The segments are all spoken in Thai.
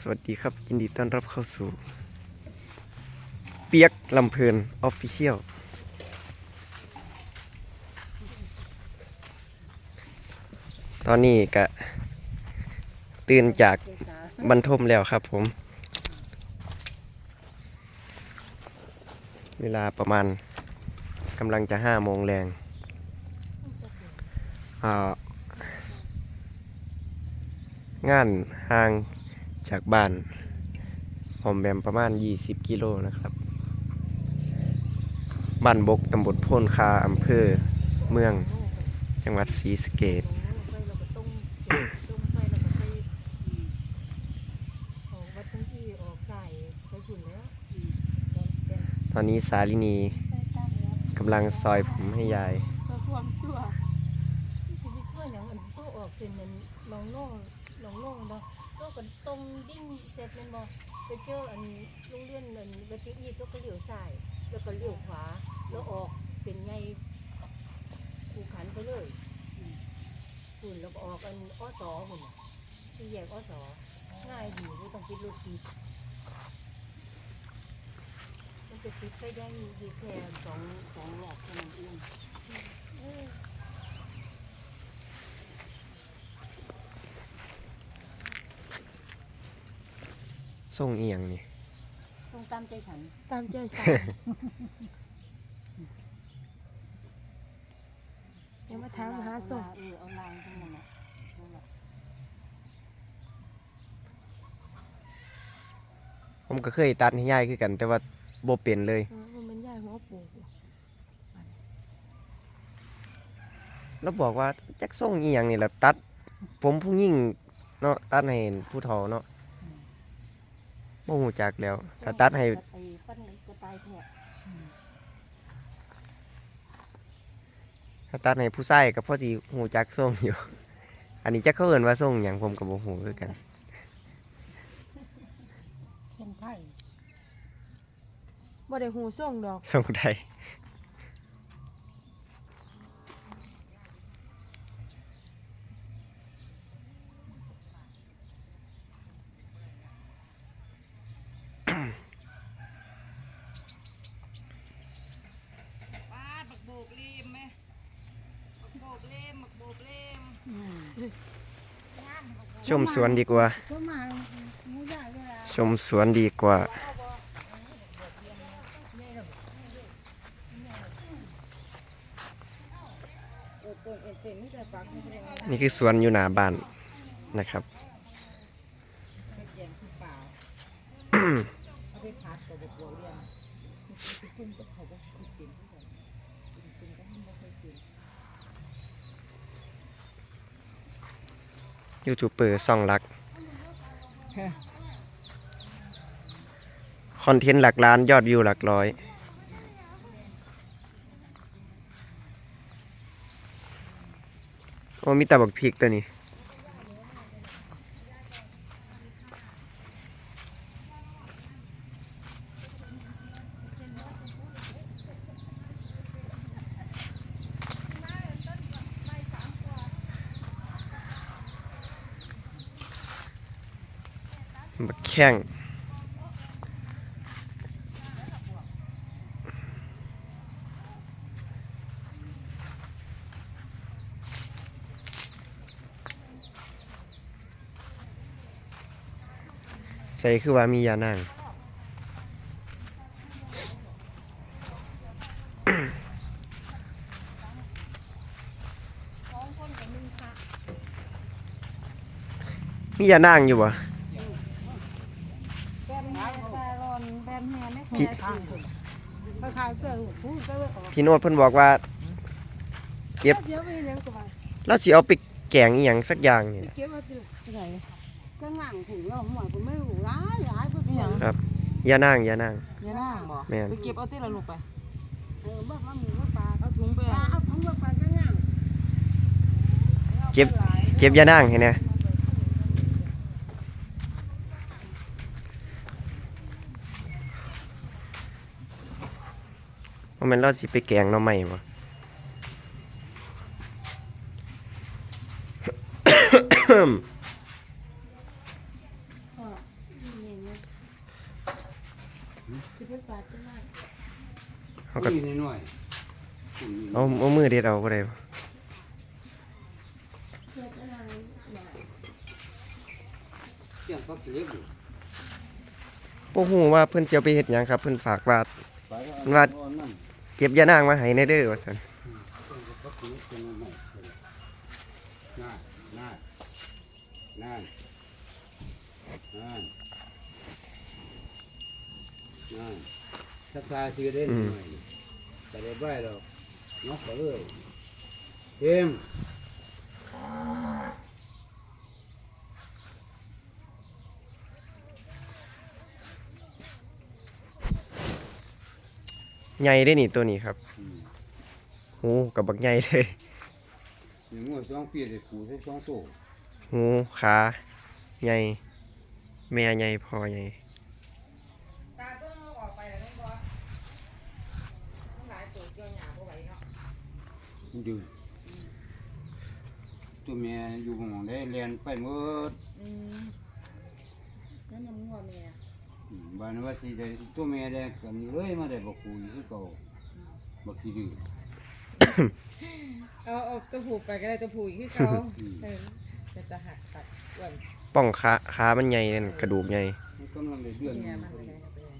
สวัสดีครับ ยินดีต้อนรับเข้าสู่ เปียกลำเพลินออฟฟิเชียลตอนนี้กะตื่นจากบรรทมแล้วครับผม เวลาประมาณกำลังจะห้าโมงแรงอ่างานห่าง จากบ้านหอมแบมประมาณ 20 กิโลนะครับ บ้านบกตำบลโพนคาอำเภอเมืองจังหวัดศรีสะเกษตอนนี้สาลินีกำลังซอยผมให้ยายความชั่วชีวิตเพื่อนอย่างมันก็ออกเป็นเหมือนลองโล่งลองโล่งเนาะ ก็กันตรงดิ้งเสร็จเป็นบอไปเจออันโรงเรียนอันเวทีอีก็ก็เลี้ยวซ้ายแล้วก็เลี้ยวขวาแล้วออกเป็นไงคูขันไปเลยหุ่นแล้วก็ออกอันอ้อสอหุ่นที่แยกอ้อสอง่ายดีไม่ต้องคิดรถติดมันจะติดไปได้ดีแค่สองสองหลอกแค่านั้นเอง เออ ส่งเอียงนี่ ทรงตามใจฉัน ตามใจสั่งเดี๋ยวมาถามหาส่งเออเอาลางทั้งนั้นแหละนั่นแหละผมก็เคยตัดให้ยายคือกัน แต่ว่าบ่เป็นเลย เออว่ามันย่ายหัวปูกแล้วบอกว่าจักส่งเอียงนี่แหละตัด ผมผู้ยิ่งเนาะตัดให้ผู้เฒ่าเนาะ บ่ฮู้จักแล้ว ถ้าตัดให้ไอ้ปั้นกระต่ายแทะถ้าตัดให้ผู้ชายก็พอสิฮู้จักส่งอยู่ อันนี้จักเขาเอิ้นว่าส่งหยังผมก็บ่ฮู้คือกันเป็นไผ่บ่ได้หูส่งดอกส่งได้ ป้าดบักโบกเลมไหมบักโบกเลมบักโบกเลม ชมสวนดีกว่าก็มาหมูใหญ่เวลาชมสวนดีกว่าเออเปิดเอ็นเป็นนี่แต่ปากไม่ได้เอานี่คือสวนอยู่หน้าบ้านนะครับ ยูทูบเบอร์ซ่องรัก คอนเทนต์หลักล้านยอดวิวหลักร้อย โอ้มีแต่บักพริกตัวนี้ ข้งใส่คือว่ามียานั่งมียานั่งอยู่บ่ แบนแม่แบรอนแบนแม่ไม่เคยทานไปขายเกลือ พูดก็เลยออกพี่โนดเพิ่นบอกว่าเก็บเดี๋ยวไปเลี้ยงกับมันเราสิเอาไปแกงอีหยังสักอย่างนี่แหละเก็บเอาสิไหนก็ง่างถึงเราหัวก็ไม่รู้ร้ายร้ายก็เป็นอย่างยานั่งยานั่งอย่านั่งบ่แม่นไปเก็บเอาที่ละลูกไปเออเมื่อมาหมูปลาเอาถุงไปปลาเอาทั้งว่าปลาก็ง่างเก็บเก็บยานั่งให้แน่ ว่าแมันเราสิไปแกงหน่อไม้บ่มีคือเป็นปลาตัวน้อยเขาก็นี่น้อยเอาเอามือเด็ดเอาก็ได้เพื่อจะนางหน่อยเสียงก็เล็กอยู่บ่ฮู้ว่าเพิ่นสิเอาไปเฮ็ดหยังครับ เพิ่นฝากว่าไปมันว่านั่น เก็บยานางมาให้ในเด้อว่าซั่นก็คือเป็นนั่นน่าน่าน่าน่าน่าถ้าชาทีเล่นหน่อยแต่ได้ใบหรอกนกก็เลยเอ็ม ใหญ่ได้นี่ตัวนี้ครับหูกับบักใหญ่เลยอย่างงัวสองปีได้ปูสักสองตัวหูขาใหญ่แม่ใหญ่พอใหญ่ตาต้องเอาออกไปแล้วนั่นบ่ทั้งหลายตัวเกี่ยวหญ้าบ่ไหวเนาะดื้อตัวแม่อยู่หม้องได้เรียนไปหมดอืมนั่นยังงัวแม่อืม บ้านว่าสิได้ตัวแม่ได้กันเลยมาได้บ่คูอยู่คือเก่าบ่ขี้ดื้อเอาเอาตัวผูกไปก็ได้ตัวผูกอีกคือเขาอืมเออจะจะหักตัดอ้วนป้องขาขามันใหญ่นั่นกระดูกใหญ่มันกำลังได้เดือนหเนี่ยนึ่งมันไปไหนก็ไปไหน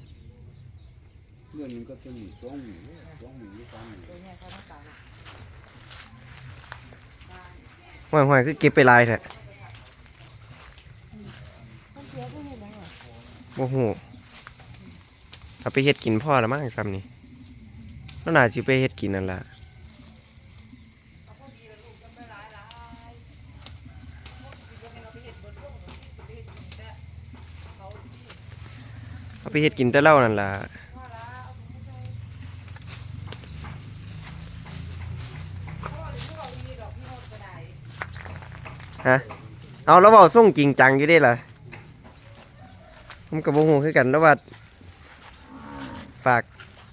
เดือนหนึงก็เป็นสองหมื่นสองหมื่นหรือสามหมื่นตัวเนี่ยเขาต้องการอะห้อยๆคือเก็บไปหลายแท้ มันเสียไปเห็นแล้วเหรอ บ่ฮู้เอาไปเฮ็ดกินพ่อละมั้งซ้ำนี่แล้วน่าสิไปเฮ็ดกินนั่นล่ะเอาไปเฮ็ดกินแต่เล้านั่นล่ะฮะ เอาแล้วเว้าส่งจริงจังอยู่เด้ล่ะ ผมกับโมโหคือกันแล้วว่าฝาก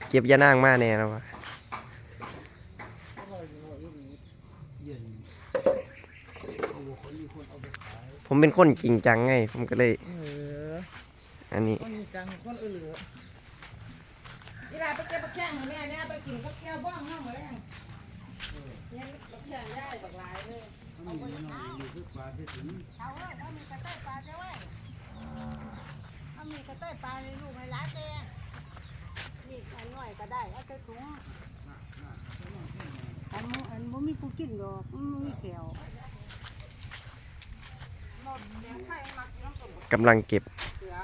เก็บยานางมาแน่แล้วว่าผมเป็นคนจริงจังไง ผมก็เลย อันนี้คนจังคนอื่นนี่ลาไปเก็บปลาแข้งให้แม่เนี่ยไปกินกับแก้วบ้องห้ามมาแล้วเนี่ยปลาแข้งย่ายบักหลายเลยเอาไปน้อยนี่คือปลาที่ถึงเอาไว้เอามีกระต่ายปลาจะไว้ เอามีกระต่ายปลาในลูกในร้านแดงนี่อันหน่อยก็ได้เอาใส่ถุงอันมูอันบ่มีผู้กินดอกมันบ่มีแขวกำลังเก็บเสือ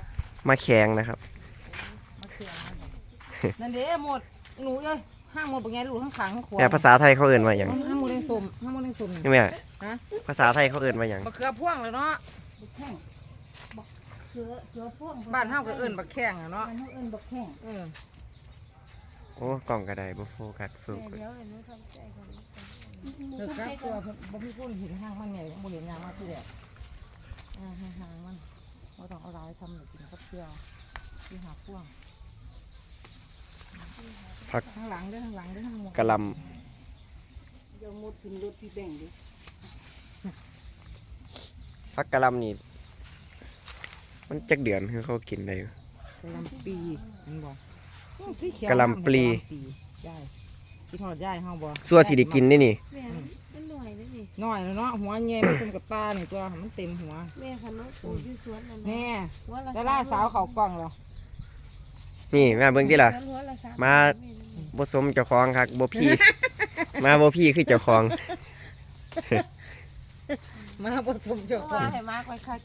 มาแข็งนะครับมาเสือนั่นเด้หมดหนูเอ้ยห้างหมดเป็นไงลูกทั้งขางทั้งขวาแต่ภาษาไทยเขาเอ่นว่าอย่างห้างหมดเลี้ยงสมห้างหมดเลี้ยงสมนี่แม่ฮะภาษาไทยเขาเอ่นว่าอย่างมะเขือพ่วงเลยเนาะเสือเสือพ่วงบ้านเฮาก็เอิ้นบักแข้งอะเนาะบ้านเฮาเอิ้นบักแข้งเออโอ้กล่องกระไดบ่โฟกัสโฟเดี๋ยวกัสเดี๋ยวเห็นหนูทำใจก่อนเลิกกับตัวบ่มีคนเห็นห้างมันใหญ่บ่เห็นยางมาที่แรกอ่าห่างๆมันบ่ต้องเอาหลายทำหนึ่งกินกับเปรี้ยวที่หาพ่วงผักข้างหลังเด้อข้างหลังเด้อข้างหมดกะหลเดี๋ยวหมดขึ้นรถพี่แบ่งดิำผักกะหลำนี่ มันจักเดือนคือเขากินได้อยู่ กะหลำปีเห็นบ่กะหล่ำปลียายที่ทอดยายเฮาบ่สัวสิได้กินได้นี่ แม่มันหน่อยเลยนี่น้อยแล้วเนาะหัวแย่มันจมกับตานี่ตัวมันเต็มหัวแม่คันน้องปลูกอยู่สวนนั่นแน่หัวละดาราสาวเขากล้องแล้วนี่แม่เบิ่งที่ล่ะ หัวละสามมา บ่สมเจ้าของครับบ่พี่ มาบ่พี่คือเจ้าของ มาบ่สมเจ้าเพขราะอว่างให้มากไว้คัก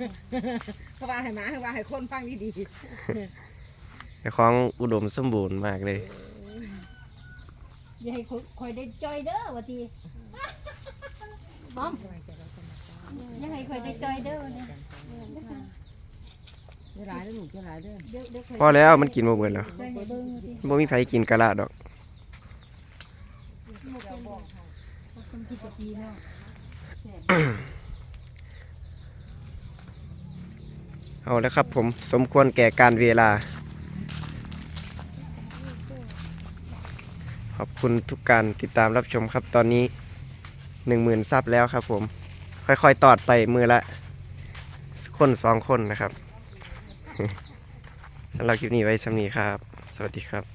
เขาว่าให้มาให้ว่าให้คนฟังดีเจ้าของอุดมสมบูรณ์มากเลย อย่าให้คอยได้จอยเด้อว่าทีบอมอย่าให้คอยได้จอยเด้อเนี่ยๆเวลาเด้อหนูเวลาเด้อเดี๋ยวเดี๋ยวคอยพอแล้วมันกินบ่เบิดแล้วจอยให้เบิ่งว่าทีบ่มีไผกินกะละดอกคนที่จะดีเนาะ เอาแล้วครับผมสมควรแก่การเวลา ขอบคุณทุกการติดตามรับชมครับตอนนี้หนึ่งหมื่นซับแล้วครับผมค่อยๆตอดไปมือละ คนสองคนนะครับสำหรับคลิปนี้ไว้สำนีครับ สวัสดีครับ